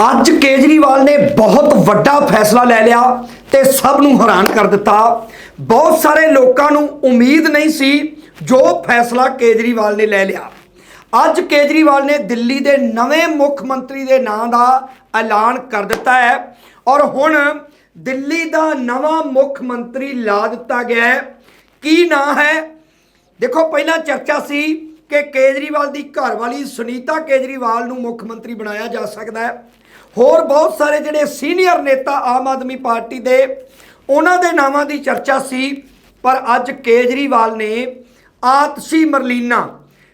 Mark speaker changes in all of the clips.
Speaker 1: ਅੱਜ ਕੇਜਰੀਵਾਲ ਨੇ ਬਹੁਤ ਵੱਡਾ ਫੈਸਲਾ ਲੈ ਲਿਆ ਤੇ ਸਭ ਨੂੰ ਹੈਰਾਨ ਕਰ ਦਿੱਤਾ। ਬਹੁਤ ਸਾਰੇ ਲੋਕਾਂ ਨੂੰ ਉਮੀਦ ਨਹੀਂ ਸੀ ਜੋ ਫੈਸਲਾ ਕੇਜਰੀਵਾਲ ਨੇ ਲੈ ਲਿਆ। ਅੱਜ ਕੇਜਰੀਵਾਲ ਨੇ ਦਿੱਲੀ ਦੇ ਨਵੇਂ ਮੁੱਖ ਮੰਤਰੀ ਦੇ ਨਾਂ ਦਾ ਐਲਾਨ ਕਰ ਦਿੱਤਾ ਹੈ ਔਰ ਹੁਣ ਦਿੱਲੀ ਦਾ ਨਵਾਂ ਮੁੱਖ ਮੰਤਰੀ ਲਾ ਦਿੱਤਾ ਗਿਆ ਹੈ। ਕੀ ਨਾਂ ਹੈ? ਦੇਖੋ, ਪਹਿਲਾਂ ਚਰਚਾ ਸੀ ਕਿ ਕੇਜਰੀਵਾਲ ਦੀ ਘਰਵਾਲੀ ਸੁਨੀਤਾ ਕੇਜਰੀਵਾਲ ਨੂੰ ਮੁੱਖ ਮੰਤਰੀ ਬਣਾਇਆ ਜਾ ਸਕਦਾ ਹੈ। ਹੋਰ ਬਹੁਤ ਸਾਰੇ ਜਿਹੜੇ ਸੀਨੀਅਰ ਨੇਤਾ ਆਮ ਆਦਮੀ ਪਾਰਟੀ ਦੇ, ਉਹਨਾਂ ਦੇ ਨਾਵਾਂ ਦੀ ਚਰਚਾ ਸੀ, ਪਰ ਅੱਜ ਕੇਜਰੀਵਾਲ ਨੇ ਆਤਸ਼ੀ ਮਰਲੀਨਾ,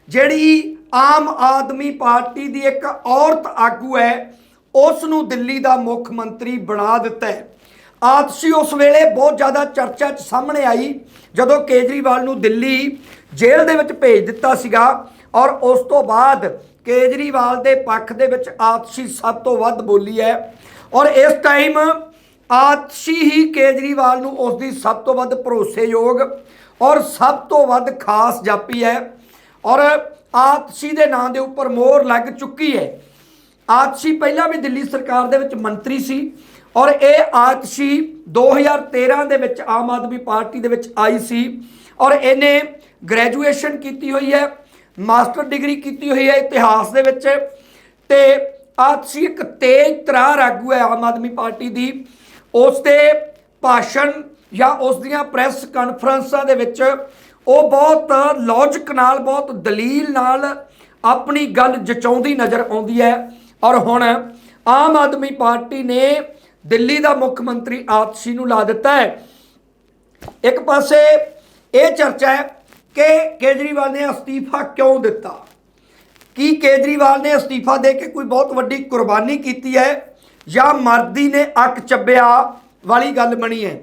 Speaker 1: ਜਿਹੜੀ ਆਮ ਆਦਮੀ ਪਾਰਟੀ ਦੀ ਇੱਕ ਔਰਤ ਆਗੂ ਹੈ ਉਸ ਨੂੰ ਦਿੱਲੀ ਦਾ ਮੁੱਖ ਮੰਤਰੀ ਬਣਾ ਦਿੱਤਾ ਹੈ। ਆਤਸ਼ੀ ਉਸ ਵੇਲੇ ਬਹੁਤ ਜ਼ਿਆਦਾ ਚਰਚਾ 'ਚ ਸਾਹਮਣੇ ਆਈ, ਜਦੋਂ ਕੇਜਰੀਵਾਲ ਨੂੰ ਦਿੱਲੀ ਜੇਲ੍ਹ ਦੇ ਵਿੱਚ ਭੇਜ ਦਿੱਤਾ ਸੀਗਾ, ਔਰ ਉਸ ਤੋਂ ਬਾਅਦ ਕੇਜਰੀਵਾਲ ਦੇ ਪੱਖ ਦੇ ਵਿੱਚ ਆਤਸ਼ੀ ਸਭ ਤੋਂ ਵੱਧ ਬੋਲੀ ਹੈ। ਔਰ ਇਸ ਟਾਈਮ ਆਤਸ਼ੀ ਹੀ ਕੇਜਰੀਵਾਲ ਨੂੰ ਉਸ ਦੀ ਸਭ ਤੋਂ ਵੱਧ ਭਰੋਸੇਯੋਗ ਔਰ ਸਭ ਤੋਂ ਵੱਧ ਖਾਸ ਜਾਪੀ ਹੈ। ਔਰ ਆਤਸ਼ੀ ਦੇ ਨਾਂ ਦੇ ਉੱਪਰ ਮੋਹਰ ਲੱਗ ਚੁੱਕੀ ਹੈ। ਆਤਸ਼ੀ ਪਹਿਲਾਂ ਵੀ ਦਿੱਲੀ ਸਰਕਾਰ ਦੇ ਵਿੱਚ ਮੰਤਰੀ ਸੀ ਔਰ ਇਹ ਆਤਸ਼ੀ 2013 ਦੇ ਵਿੱਚ ਆਮ ਆਦਮੀ ਪਾਰਟੀ ਦੇ ਵਿੱਚ ਆਈ ਸੀ ਔਰ ਇਹਨੇ ਗ੍ਰੈਜੂਏਸ਼ਨ ਕੀਤੀ ਹੋਈ ਹੈ। ਮਾਸਟਰ ਡਿਗਰੀ ਕੀਤੀ ਹੋਈ ਹੈ ਇਤਿਹਾਸ ਦੇ ਵਿੱਚ ਤੇ ਆਪਸੀ ਇੱਕ ਤੇਜ਼ ਤਰਾਰ ਆਗੂ ਹੈ ਆਮ ਆਦਮੀ ਪਾਰਟੀ ਦੀ। ਉਸ ਦੇ ਭਾਸ਼ਣ ਜਾਂ ਉਸ ਦੀਆਂ ਪ੍ਰੈਸ ਕਾਨਫਰੰਸਾਂ ਦੇ ਵਿੱਚ ਉਹ ਬਹੁਤ ਲੌਜਿਕ ਨਾਲ, ਬਹੁਤ ਦਲੀਲ ਨਾਲ ਆਪਣੀ ਗੱਲ ਜਚਾਉਂਦੀ ਨਜ਼ਰ ਆਉਂਦੀ ਹੈ। ਔਰ ਹੁਣ ਆਮ ਆਦਮੀ ਪਾਰਟੀ ਨੇ ਦਿੱਲੀ ਦਾ ਮੁੱਖ ਮੰਤਰੀ ਆਤਸ਼ੀ ਨੂੰ ਲਾ ਦਿੱਤਾ ਹੈ। ਇੱਕ ਪਾਸੇ ਇਹ ਚਰਚਾ ਹੈ ਕਿ ਕੇਜਰੀਵਾਲ ਨੇ ਅਸਤੀਫਾ ਕਿਉਂ ਦਿੱਤਾ? ਕੀ ਕੇਜਰੀਵਾਲ ਨੇ ਅਸਤੀਫਾ ਦੇ ਕੇ ਕੋਈ ਬਹੁਤ ਵੱਡੀ ਕੁਰਬਾਨੀ ਕੀਤੀ ਹੈ? ਜਾਂ ਮਰਦੀ ਨੇ ਅੱਕ ਚੱਬਿਆ ਵਾਲੀ ਗੱਲ ਬਣੀ ਹੈ?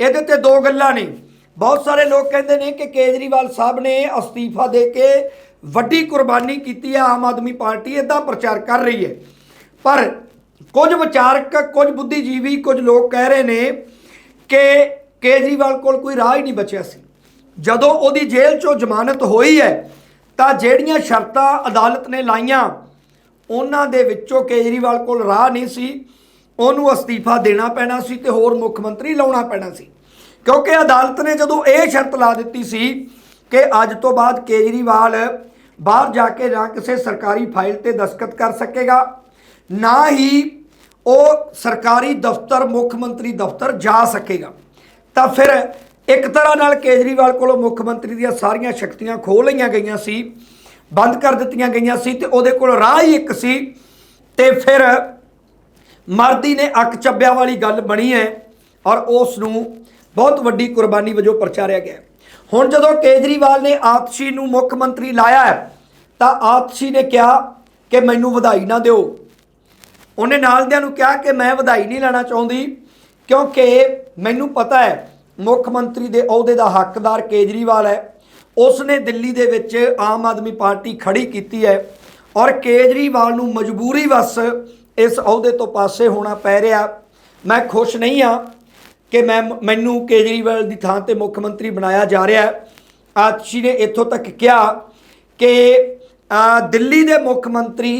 Speaker 1: ਇਹਦੇ ਤੇ ਦੋ ਗੱਲਾਂ ਨੇ। ਬਹੁਤ ਸਾਰੇ ਲੋਕ ਕਹਿੰਦੇ ਨੇ ਕਿ ਕੇਜਰੀਵਾਲ ਸਾਹਿਬ ਨੇ ਅਸਤੀਫਾ ਦੇ ਕੇ ਵੱਡੀ ਕੁਰਬਾਨੀ ਕੀਤੀ ਹੈ, ਆਮ ਆਦਮੀ ਪਾਰਟੀ ਇਦਾਂ ਪ੍ਰਚਾਰ ਕਰ ਰਹੀ ਹੈ। ਪਰ ਕੁਝ ਵਿਚਾਰਕ, ਕੁਝ ਬੁੱਧੀਜੀਵੀ, ਕੁਝ ਲੋਕ ਕਹਿ ਰਹੇ ਨੇ ਕਿ ਕੇਜਰੀਵਾਲ ਕੋਲ ਕੋਈ ਰਾਹ ਹੀ ਨਹੀਂ ਬਚਿਆ ਸੀ। ਜਦੋਂ ਉਹਦੀ ਜੇਲ੍ਹ ਚੋਂ ਜ਼ਮਾਨਤ ਹੋਈ ਹੈ, ਤਾਂ ਜਿਹੜੀਆਂ ਸ਼ਰਤਾਂ ਅਦਾਲਤ ਨੇ ਲਾਈਆਂ, ਉਹਨਾਂ ਦੇ ਵਿੱਚੋਂ ਕੇਜਰੀਵਾਲ ਕੋਲ ਰਾਹ ਨਹੀਂ ਸੀ। ਉਹਨੂੰ ਅਸਤੀਫਾ ਦੇਣਾ ਪੈਣਾ ਸੀ ਤੇ ਹੋਰ ਮੁੱਖ ਮੰਤਰੀ ਲਾਉਣਾ ਪੈਣਾ ਸੀ। ਕਿਉਂਕਿ ਅਦਾਲਤ ਨੇ ਜਦੋਂ ਇਹ ਸ਼ਰਤ ਲਾ ਦਿੱਤੀ ਸੀ ਕਿ ਅੱਜ ਤੋਂ ਬਾਅਦ ਕੇਜਰੀਵਾਲ ਬਾਹਰ ਜਾ ਕੇ ਨਾ ਕਿਸੇ ਸਰਕਾਰੀ ਫਾਈਲ ਤੇ ਦਸਖਤ ਕਰ ਸਕੇਗਾ, ਨਾ ਹੀ ਉਹ ਸਰਕਾਰੀ ਦਫ਼ਤਰ, ਮੁੱਖ ਮੰਤਰੀ ਦਫ਼ਤਰ ਜਾ ਸਕੇਗਾ। ਤਾਂ ਫਿਰ ਇੱਕ ਤਰ੍ਹਾਂ ਨਾਲ ਕੇਜਰੀਵਾਲ ਕੋਲੋਂ ਮੁੱਖ ਮੰਤਰੀ ਦੀਆਂ ਸਾਰੀਆਂ ਸ਼ਕਤੀਆਂ ਖੋਹ ਲਈਆਂ ਗਈਆਂ ਸੀ, ਬੰਦ ਕਰ ਦਿੱਤੀਆਂ ਗਈਆਂ ਸੀ ਤੇ ਉਹਦੇ ਕੋਲ ਰਾਹ ਹੀ ਇੱਕ ਸੀ। ਤੇ ਫਿਰ ਮਰਦੀ ਨੇ ਅੱਕ ਚੱਬਿਆ ਵਾਲੀ ਗੱਲ ਬਣੀ ਹੈ ਔਰ ਉਸ ਨੂੰ ਬਹੁਤ ਵੱਡੀ ਕੁਰਬਾਨੀ ਵਜੋਂ ਪ੍ਰਚਾਰਿਆ ਗਿਆ ਹੁਣ ਜਦੋਂ ਕੇਜਰੀਵਾਲ ਨੇ ਆਤਸ਼ੀ ਨੂੰ ਮੁੱਖ ਮੰਤਰੀ ਲਾਇਆ ਤਾਂ ਆਤਸ਼ੀ ਨੇ ਕਿਹਾ ਕਿ ਮੈਨੂੰ ਵਧਾਈ ਨਾ ਦਿਓ। ਉਹਨੇ ਨਾਲਦਿਆਂ ਨੂੰ ਕਿਹਾ ਕਿ ਮੈਂ ਵਧਾਈ ਨਹੀਂ ਲੈਣਾ ਚਾਹੁੰਦੀ, ਕਿਉਂਕਿ ਮੈਨੂੰ ਪਤਾ ਹੈ ਮੁੱਖ ਮੰਤਰੀ ਦੇ ਅਹੁਦੇ ਦਾ ਹੱਕਦਾਰ ਕੇਜਰੀਵਾਲ ਹੈ। ਉਸ ਨੇ ਦਿੱਲੀ ਦੇ ਵਿੱਚ ਆਮ ਆਦਮੀ ਪਾਰਟੀ ਖੜੀ ਕੀਤੀ ਹੈ ਔਰ ਕੇਜਰੀਵਾਲ ਨੂੰ ਮਜਬੂਰੀ ਵਸ ਇਸ ਅਹੁਦੇ ਤੋਂ ਪਾਸੇ ਹੋਣਾ ਪੈ ਰਿਹਾ। ਮੈਂ ਖੁਸ਼ ਨਹੀਂ ਹਾਂ ਕਿ ਮੈਂ ਮੈਨੂੰ ਕੇਜਰੀਵਾਲ ਦੀ ਥਾਂ ਤੇ ਮੁੱਖ ਮੰਤਰੀ ਬਣਾਇਆ ਜਾ ਰਿਹਾ ਹੈ। ਆਤਸ਼ੀ ਨੇ ਇੱਥੋਂ ਤੱਕ ਕਿਹਾ ਕਿ ਦਿੱਲੀ ਦੇ ਮੁੱਖ ਮੰਤਰੀ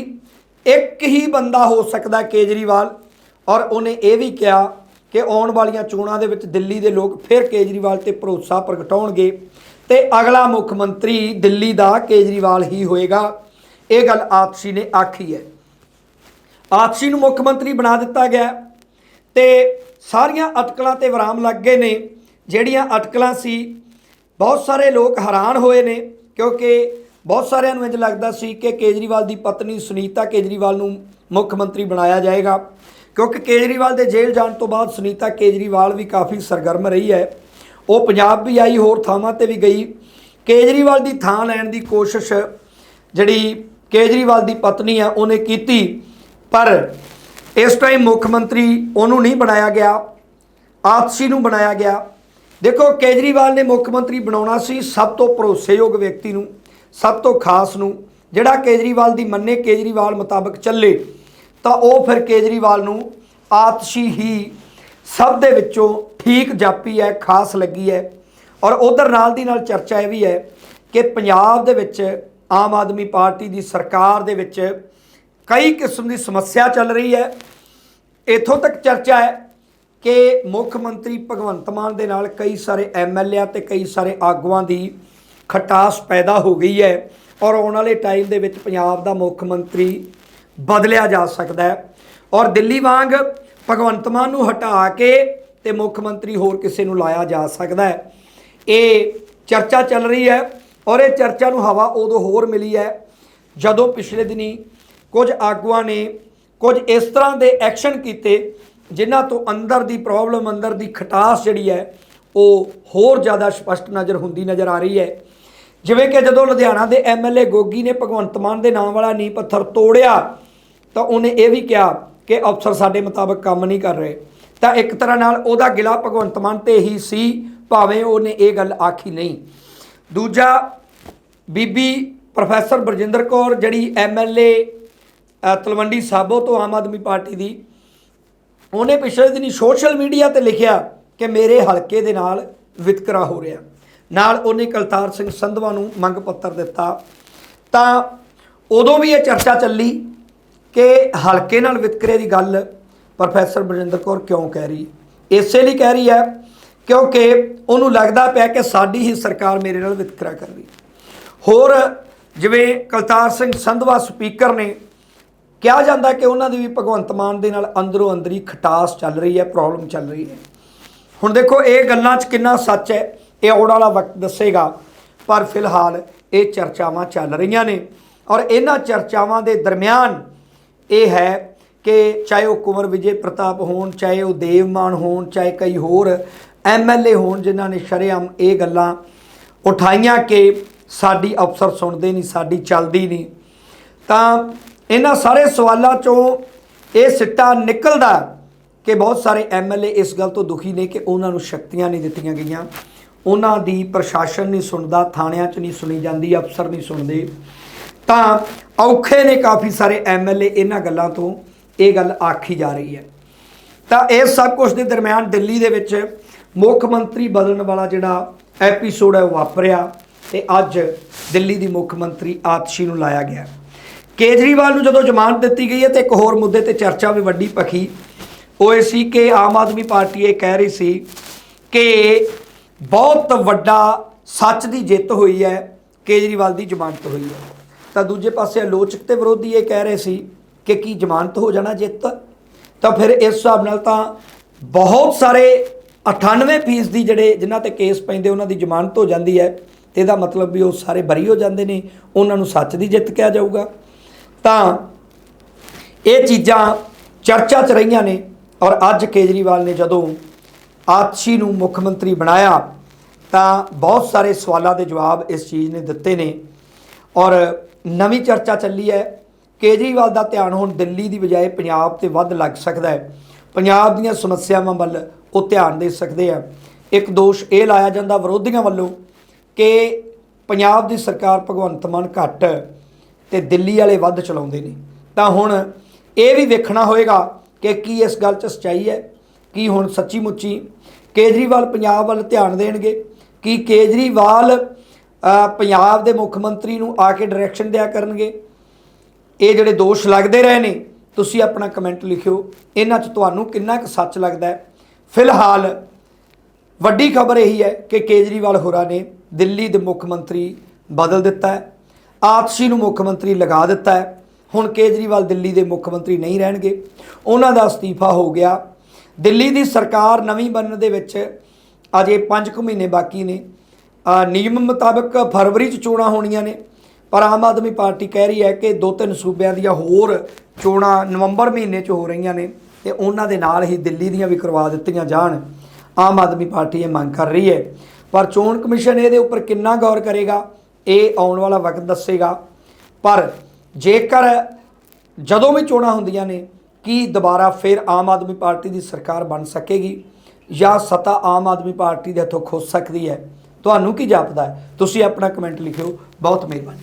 Speaker 1: ਇੱਕ ਹੀ ਬੰਦਾ ਹੋ ਸਕਦਾ ਕੇਜਰੀਵਾਲ ਔਰ ਉਹਨੇ ਇਹ ਵੀ ਕਿਹਾ ਕਿ ਆਉਣ ਵਾਲੀਆਂ ਚੋਣਾਂ ਦੇ ਵਿੱਚ ਦਿੱਲੀ ਦੇ ਲੋਕ ਫਿਰ ਕੇਜਰੀਵਾਲ ਤੇ ਭਰੋਸਾ ਪ੍ਰਗਟਾਉਣਗੇ। ਤੇ ਅਗਲਾ ਮੁੱਖ ਮੰਤਰੀ ਦਿੱਲੀ ਦਾ ਕੇਜਰੀਵਾਲ ਹੀ ਹੋਏਗਾ। ਇਹ ਗੱਲ ਆਪਸੀ ਨੇ ਆਖੀ ਹੈ। ਆਪਸੀ ਨੂੰ ਮੁੱਖ ਮੰਤਰੀ ਬਣਾ ਦਿੱਤਾ ਗਿਆ ਤੇ ਸਾਰੀਆਂ ਅਟਕਲਾਂ ਤੇ ਵਿਰਾਮ ਲੱਗ ਗਏ ਨੇ। ਜਿਹੜੀਆਂ ਅਟਕਲਾਂ ਸੀ, ਬਹੁਤ ਸਾਰੇ ਲੋਕ ਹੈਰਾਨ ਹੋਏ ਨੇ। ਕਿਉਂਕਿ ਬਹੁਤ ਸਾਰਿਆਂ ਨੂੰ ਇੰਜ ਲੱਗਦਾ ਸੀ ਕਿ ਕੇਜਰੀਵਾਲ ਦੀ ਪਤਨੀ ਸੁਨੀਤਾ ਕੇਜਰੀਵਾਲ ਨੂੰ ਮੁੱਖ ਮੰਤਰੀ ਬਣਾਇਆ ਜਾਏਗਾ। ਕਿਉਂਕਿ ਕੇਜਰੀਵਾਲ ਦੇ ਜੇਲ੍ਹ ਜਾਣ ਤੋਂ ਬਾਅਦ ਸੁਨੀਤਾ ਕੇਜਰੀਵਾਲ ਵੀ ਕਾਫੀ ਸਰਗਰਮ ਰਹੀ ਹੈ। ਉਹ ਪੰਜਾਬ ਵੀ ਆਈ, ਹੋਰ ਥਾਵਾਂ ਤੇ ਵੀ ਗਈ। ਕੇਜਰੀਵਾਲ ਦੀ ਥਾਂ ਲੈਣ ਦੀ ਕੋਸ਼ਿਸ਼ ਜਿਹੜੀ ਕੇਜਰੀਵਾਲ ਦੀ ਪਤਨੀ ਆ, ਉਹਨੇ ਕੀਤੀ। ਪਰ ਇਸ ਟਾਈਮ ਮੁੱਖ ਮੰਤਰੀ ਉਹਨੂੰ ਨਹੀਂ ਬਣਾਇਆ ਗਿਆ। ਆਤਸ਼ੀ ਨੂੰ ਬਣਾਇਆ ਗਿਆ। ਦੇਖੋ, ਕੇਜਰੀਵਾਲ ਨੇ ਮੁੱਖ ਮੰਤਰੀ ਬਣਾਉਣਾ ਸੀ ਸਭ ਤੋਂ ਭਰੋਸੇਯੋਗ ਵਿਅਕਤੀ ਨੂੰ, ਸਭ ਤੋਂ ਖਾਸ ਨੂੰ, ਜਿਹੜਾ ਕੇਜਰੀਵਾਲ ਦੀ ਮੰਨੇ ਕੇਜਰੀਵਾਲ ਮੁਤਾਬਕ ਚੱਲੇ। ਤਾਂ ਉਹ ਫਿਰ ਕੇਜਰੀਵਾਲ ਨੂੰ ਆਤਸ਼ੀ ਹੀ ਸਭ ਦੇ ਵਿੱਚੋਂ ਠੀਕ ਜਾਪੀ ਹੈ, ਖਾਸ ਲੱਗੀ ਹੈ। ਔਰ ਉਧਰ ਨਾਲ ਦੀ ਨਾਲ ਚਰਚਾ ਇਹ ਵੀ ਹੈ ਕਿ ਪੰਜਾਬ ਦੇ ਵਿੱਚ ਆਮ ਆਦਮੀ ਪਾਰਟੀ ਦੀ ਸਰਕਾਰ ਦੇ ਵਿੱਚ ਕਈ ਕਿਸਮ ਦੀ ਸਮੱਸਿਆ ਚੱਲ ਰਹੀ ਹੈ। ਇੱਥੋਂ ਤੱਕ ਚਰਚਾ ਹੈ ਕਿ ਮੁੱਖ ਮੰਤਰੀ ਭਗਵੰਤ ਮਾਨ ਦੇ ਨਾਲ ਕਈ ਸਾਰੇ ਐਮਐਲਏ ਤੇ ਕਈ ਸਾਰੇ ਆਗੂਆਂ ਦੀ ਖਟਾਸ ਪੈਦਾ ਹੋ ਗਈ ਹੈ। ਔਰ ਆਉਣ ਵਾਲੇ ਟਾਈਮ ਦੇ ਵਿੱਚ ਪੰਜਾਬ ਦਾ ਮੁੱਖ ਮੰਤਰੀ ਬਦਲਿਆ ਜਾ ਸਕਦਾ ਹੈ। ਔਰ ਦਿੱਲੀ ਵਾਂਗ ਭਗਵੰਤ ਮਾਨ ਨੂੰ ਹਟਾ ਕੇ ਤੇ ਮੁੱਖ ਮੰਤਰੀ ਹੋਰ ਕਿਸੇ ਨੂੰ ਲਾਇਆ ਜਾ ਸਕਦਾ ਹੈ। ਇਹ ਚਰਚਾ ਚੱਲ ਰਹੀ ਹੈ ਔਰ ਇਹ ਚਰਚਾ ਨੂੰ ਹਵਾ ਉਦੋਂ ਹੋਰ ਮਿਲੀ ਹੈ ਜਦੋਂ ਪਿਛਲੇ ਦਿਨੀ ਕੁਝ ਆਗੂਆਂ ਨੇ ਕੁਝ ਇਸ ਤਰ੍ਹਾਂ ਦੇ ਐਕਸ਼ਨ ਕੀਤੇ ਜਿਨ੍ਹਾਂ ਤੋਂ ਅੰਦਰ ਦੀ ਪ੍ਰੋਬਲਮ, ਅੰਦਰ ਦੀ ਖਟਾਸ ਜਿਹੜੀ ਹੈ, ਉਹ ਹੋਰ ਜ਼ਿਆਦਾ ਸਪਸ਼ਟ ਨਜ਼ਰ ਹੁੰਦੀ ਨਜ਼ਰ ਆ ਰਹੀ ਹੈ। ਜਿਵੇਂ ਕਿ ਜਦੋਂ ਲੁਧਿਆਣਾ ਦੇ ਐਮਐਲਏ ਗੋਗੀ ਨੇ ਭਗਵੰਤ ਮਾਨ ਦੇ ਨਾਮ ਵਾਲਾ ਨੀਂਹ ਪੱਥਰ ਤੋੜਿਆ ਤਾਂ ਉਹਨੇ ਇਹ ਵੀ ਕਿਹਾ ਕਿ ਅਫਸਰ ਸਾਡੇ ਮੁਤਾਬਕ ਕੰਮ ਨਹੀਂ ਕਰ ਰਹੇ। ਤਾਂ ਇੱਕ ਤਰ੍ਹਾਂ ਨਾਲ ਉਹਦਾ ਗਿਲਾ ਭਗਵੰਤ ਮਾਨ ਤੇ ਹੀ ਸੀ, ਭਾਵੇਂ ਉਹਨੇ ਇਹ ਗੱਲ ਆਖੀ ਨਹੀਂ। ਦੂਜਾ, ਬੀਬੀ ਪ੍ਰੋਫੈਸਰ ਬਰਜਿੰਦਰ ਕੌਰ, ਜਿਹੜੀ ਐਮਐਲਏ ਤਲਵੰਡੀ ਸਾਬੋ ਤੋਂ ਆਮ ਆਦਮੀ ਪਾਰਟੀ ਦੀ, ਉਹਨੇ ਪਿਛਲੇ ਦਿਨੀ ਸੋਸ਼ਲ ਮੀਡੀਆ ਤੇ ਲਿਖਿਆ ਕਿ ਮੇਰੇ ਹਲਕੇ ਦੇ ਨਾਲ ਵਿਤਕਰਾ ਹੋ ਰਿਹਾ। ਨਾਲ ਉਹਨੇ ਕਲਤਾਰ ਸਿੰਘ ਸੰਧਵਾ ਨੂੰ ਮੰਗ ਪੱਤਰ ਦਿੱਤਾ। ਤਾਂ ਉਦੋਂ ਵੀ ਇਹ ਚਰਚਾ ਚੱਲੀ ਕਿ ਹਲਕੇ ਨਾਲ ਵਿਤਕਰੇ ਦੀ ਗੱਲ ਪ੍ਰੋਫੈਸਰ ਬਰਜਿੰਦਰ ਕੌਰ ਕਿਉਂ ਕਹਿ ਰਹੀ ਇਸੇ ਲਈ ਕਹਿ ਰਹੀ ਹੈ ਕਿਉਂਕਿ ਉਹਨੂੰ ਲੱਗਦਾ ਪਿਆ ਕਿ ਸਾਡੀ ਹੀ ਸਰਕਾਰ ਮੇਰੇ ਨਾਲ ਵਿਤਕਰਾ ਕਰ ਰਹੀ ਹੋਰ ਜਿਵੇਂ ਕਲਤਾਰ ਸਿੰਘ ਸੰਧਵਾ ਸਪੀਕਰ ਨੇ ਕਿਹਾ ਜਾਂਦਾ ਕਿ ਉਹਨਾਂ ਦੀ ਵੀ ਭਗਵੰਤ ਮਾਨ ਦੇ ਨਾਲ ਅੰਦਰੋਂ ਅੰਦਰੀ ਖਟਾਸ ਚੱਲ ਰਹੀ ਹੈ, ਪ੍ਰੋਬਲਮ ਚੱਲ ਰਹੀ ਹੈ। ਹੁਣ ਦੇਖੋ, ਇਹ ਗੱਲਾਂ 'ਚ ਕਿੰਨਾ ਸੱਚ ਹੈ, ਇਹ ਆਉਣ ਵਾਲਾ ਵਕਤ ਦੱਸੇਗਾ, ਪਰ ਫਿਲਹਾਲ ਇਹ ਚਰਚਾਵਾਂ ਚੱਲ ਰਹੀਆਂ ਨੇ ਔਰ ਇਹਨਾਂ ਚਰਚਾਵਾਂ ਦੇ ਦਰਮਿਆਨ ਇਹ ਹੈ ਕਿ ਚਾਹੇ ਉਹ ਕੁਮਰ ਵਿਜੇ ਪ੍ਰਤਾਪ ਹੋਣ, ਚਾਹੇ ਉਹ ਦੇਵਮਾਨ ਹੋਣ, ਚਾਹੇ ਕਈ ਹੋਰ ਐਮਐਲਏ ਹੋਣ ਜਿਨ੍ਹਾਂ ਨੇ ਸ਼ਰੇਆਮ ਇਹ ਗੱਲਾਂ ਉਠਾਈਆਂ ਕਿ ਸਾਡੀ ਅਫਸਰ ਸੁਣਦੇ ਨਹੀਂ, ਸਾਡੀ ਚੱਲਦੀ ਨਹੀਂ। ਤਾਂ ਇਹਨਾਂ ਸਾਰੇ ਸਵਾਲਾਂ ਚੋਂ ਇਹ ਸਿੱਟਾ ਨਿਕਲਦਾ ਕਿ ਬਹੁਤ ਸਾਰੇ ਐਮਐਲਏ ਇਸ ਗੱਲ ਤੋਂ ਦੁਖੀ ਨੇ ਕਿ ਉਹਨਾਂ ਨੂੰ ਸ਼ਕਤੀਆਂ ਨਹੀਂ ਦਿੱਤੀਆਂ ਗਈਆਂ। ਉਹਨਾਂ ਦੀ ਪ੍ਰਸ਼ਾਸਨ ਨਹੀਂ ਸੁਣਦਾ, ਥਾਣਿਆਂ 'ਚ ਨਹੀਂ ਸੁਣੀ ਜਾਂਦੀ, ਅਫਸਰ ਨਹੀਂ ਸੁਣਦੇ। ਤਾਂ ਔਖੇ ਨੇ ਕਾਫੀ ਸਾਰੇ ਐਮਐਲਏ ਇਹਨਾਂ ਗੱਲਾਂ ਤੋਂ, ਇਹ ਗੱਲ ਆਖੀ ਜਾ ਰਹੀ ਹੈ। ਤਾਂ ਇਹ ਸਭ ਕੁਝ ਦੇ ਦਰਮਿਆਨ ਦਿੱਲੀ ਦੇ ਵਿੱਚ ਮੁੱਖ ਮੰਤਰੀ ਬਦਲਣ ਵਾਲਾ ਜਿਹੜਾ ਐਪੀਸੋਡ ਹੈ ਉਹ ਵਾਪਰਿਆ ਤੇ ਅੱਜ ਦਿੱਲੀ ਦੀ ਮੁੱਖ ਮੰਤਰੀ ਆਤਸ਼ੀ ਨੂੰ ਲਾਇਆ ਗਿਆ। ਕੇਜਰੀਵਾਲ ਨੂੰ ਜਦੋਂ ਜ਼ਮਾਨਤ ਦਿੱਤੀ ਗਈ ਹੈ ਤੇ ਇੱਕ ਹੋਰ ਮੁੱਦੇ ਤੇ ਚਰਚਾ ਵੀ ਵੱਡੀ ਪਖੀ ਉਹ ਇਹ ਸੀ ਕਿ ਆਮ ਆਦਮੀ ਪਾਰਟੀ ਇਹ ਕਹਿ ਰਹੀ ਸੀ ਕਿ ਬਹੁਤ ਵੱਡਾ ਸੱਚ ਦੀ ਜਿੱਤ ਹੋਈ ਹੈ, ਕੇਜਰੀਵਾਲ ਦੀ ਜ਼ਮਾਨਤ ਹੋਈ ਹੈ। ਤਾਂ ਦੂਜੇ ਪਾਸੇ ਆਲੋਚਕ ਤੇ ਵਿਰੋਧੀ ਇਹ ਕਹਿ ਰਹੇ ਸੀ ਕਿ ਕੀ ਜ਼ਮਾਨਤ ਹੋ ਜਾਣਾ ਜਿੱਤ? ਤਾਂ ਫਿਰ ਇਸ ਹਿਸਾਬ ਨਾਲ ਤਾਂ ਬਹੁਤ ਸਾਰੇ 98% ਦੀ ਜਿਹੜੇ ਜਿਨ੍ਹਾਂ ਤੇ ਕੇਸ ਪੈਂਦੇ ਉਹਨਾਂ ਦੀ ਜ਼ਮਾਨਤ ਹੋ ਜਾਂਦੀ ਹੈ। ਤੇ ਇਹਦਾ ਮਤਲਬ ਵੀ ਉਹ ਸਾਰੇ ਬਰੀ ਹੋ ਜਾਂਦੇ ਨੇ। ਉਹਨਾਂ ਨੂੰ ਸੱਚ ਦੀ ਜਿੱਤ ਕਿਹਾ ਜਾਊਗਾ। ਤਾਂ ਇਹ ਚੀਜ਼ਾਂ ਚਰਚਾ 'ਚ ਰਹੀਆਂ ਨੇ ਔਰ ਅੱਜ ਕੇਜਰੀਵਾਲ ਨੇ ਜਦੋਂ ਆਤਸ਼ੀ ਨੂੰ ਮੁੱਖ ਮੰਤਰੀ ਬਣਾਇਆ ਤਾਂ ਬਹੁਤ ਸਾਰੇ ਸਵਾਲਾਂ ਦੇ ਜਵਾਬ ਇਸ ਚੀਜ਼ ਨੇ ਦਿੱਤੇ ਨੇ। ਔਰ ਨਵੀਂ ਚਰਚਾ ਚੱਲੀ ਹੈ। ਕੇਜਰੀਵਾਲ ਦਾ ਧਿਆਨ ਹੁਣ ਦਿੱਲੀ ਦੀ ਬਜਾਏ ਪੰਜਾਬ ਤੇ ਵੱਧ ਲੱਗ ਸਕਦਾ ਹੈ। ਪੰਜਾਬ ਦੀਆਂ ਸਮੱਸਿਆਵਾਂ ਵੱਲ ਉਹ ਧਿਆਨ ਦੇ ਸਕਦੇ ਆ। ਇੱਕ ਦੋਸ਼ ਇਹ ਲਾਇਆ ਜਾਂਦਾ ਵਿਰੋਧੀਆਂ ਵੱਲੋਂ ਕਿ ਪੰਜਾਬ ਦੀ ਸਰਕਾਰ ਭਗਵੰਤ ਮਾਨ ਘੱਟ ਤੇ ਦਿੱਲੀ ਵਾਲੇ ਵੱਧ ਚਲਾਉਂਦੇ ਨੇ। ਤਾਂ ਹੁਣ ਇਹ ਵੀ ਵੇਖਣਾ ਹੋਏਗਾ ਕਿ ਕੀ ਇਸ ਗੱਲ 'ਚ ਸਚਾਈ ਹੈ, ਕੀ ਹੁਣ ਸੱਚੀ ਮੁੱਚੀ ਕੇਜਰੀਵਾਲ ਪੰਜਾਬ ਵੱਲ ਧਿਆਨ ਦੇਣਗੇ, ਕੀ ਕੇਜਰੀਵਾਲ ਪੰਜਾਬ ਦੇ ਮੁੱਖ ਮੰਤਰੀ ਨੂੰ ਆ ਕੇ ਡਾਇਰੈਕਸ਼ਨ ਦਿਆ ਕਰਨਗੇ। ਇਹ ਜਿਹੜੇ ਦੋਸ਼ ਲੱਗਦੇ ਰਹੇ ਨੇ, ਤੁਸੀਂ ਆਪਣਾ ਕਮੈਂਟ ਲਿਖਿਓ। ਇਹਨਾਂ 'ਚ ਤੁਹਾਨੂੰ ਕਿੰਨਾ ਕੁ ਸੱਚ ਲੱਗਦਾ ਹੈ। ਫਿਲਹਾਲ ਵੱਡੀ ਖਬਰ ਇਹੀ ਹੈ ਕਿ ਕੇਜਰੀਵਾਲ ਹੋਰਾਂ ਨੇ ਦਿੱਲੀ ਦੇ ਮੁੱਖ ਮੰਤਰੀ ਬਦਲ ਦਿੱਤਾ ਹੈ। ਆਤਸ਼ੀ ਨੂੰ ਮੁੱਖ ਮੰਤਰੀ ਲਗਾ ਦਿੱਤਾ ਹੈ। ਹੁਣ ਕੇਜਰੀਵਾਲ ਦਿੱਲੀ ਦੇ ਮੁੱਖ ਮੰਤਰੀ ਨਹੀਂ ਰਹਿਣਗੇ। ਉਹਨਾਂ ਦਾ ਅਸਤੀਫਾ ਹੋ ਗਿਆ। ਦਿੱਲੀ ਦੀ ਸਰਕਾਰ ਨਵੀਂ ਬਣਨ ਦੇ ਵਿੱਚ ਅਜੇ 5 ਕੁ ਮਹੀਨੇ ਬਾਕੀ ਨੇ। ਨਿਯਮ ਮੁਤਾਬਕ ਫਰਵਰੀ 'ਚ ਚੋਣਾਂ ਹੋਣੀਆਂ ਨੇ। ਪਰ ਆਮ ਆਦਮੀ ਪਾਰਟੀ ਕਹਿ ਰਹੀ ਹੈ ਕਿ ਦੋ ਤਿੰਨ ਸੂਬਿਆਂ ਦੀਆਂ ਹੋਰ ਚੋਣਾਂ ਨਵੰਬਰ ਮਹੀਨੇ 'ਚ ਹੋ ਰਹੀਆਂ ਨੇ ਤੇ ਉਹਨਾਂ ਦੇ ਨਾਲ ਹੀ ਦਿੱਲੀ ਦੀਆਂ ਵੀ ਕਰਵਾ ਦਿੱਤੀਆਂ ਜਾਣ। ਆਮ ਆਦਮੀ ਪਾਰਟੀ ਇਹ ਮੰਗ ਕਰ ਰਹੀ ਹੈ। ਪਰ ਚੋਣ ਕਮਿਸ਼ਨ ਇਹਦੇ ਉੱਪਰ ਕਿੰਨਾ ਗੌਰ ਕਰੇਗਾ, ਇਹ ਆਉਣ ਵਾਲਾ ਵਕਤ ਦੱਸੇਗਾ। ਪਰ ਜੇਕਰ ਜਦੋਂ ਵੀ ਚੋਣਾਂ ਹੁੰਦੀਆਂ ਨੇ, ਕੀ ਦੁਬਾਰਾ ਫਿਰ ਆਮ ਆਦਮੀ ਪਾਰਟੀ ਦੀ ਸਰਕਾਰ ਬਣ ਸਕੇਗੀ ਜਾਂ ਸੱਤਾ ਆਮ ਆਦਮੀ ਪਾਰਟੀ ਦੇ ਹੱਥੋਂ ਖੁੱਸ ਸਕਦੀ ਹੈ? ਤੁਹਾਨੂੰ ਕੀ ਜਾਪਦਾ ਹੈ? ਤੁਸੀਂ ਆਪਣਾ ਕਮੈਂਟ ਲਿਖਿਓ। ਬਹੁਤ ਮਿਹਰਬਾਨੀ।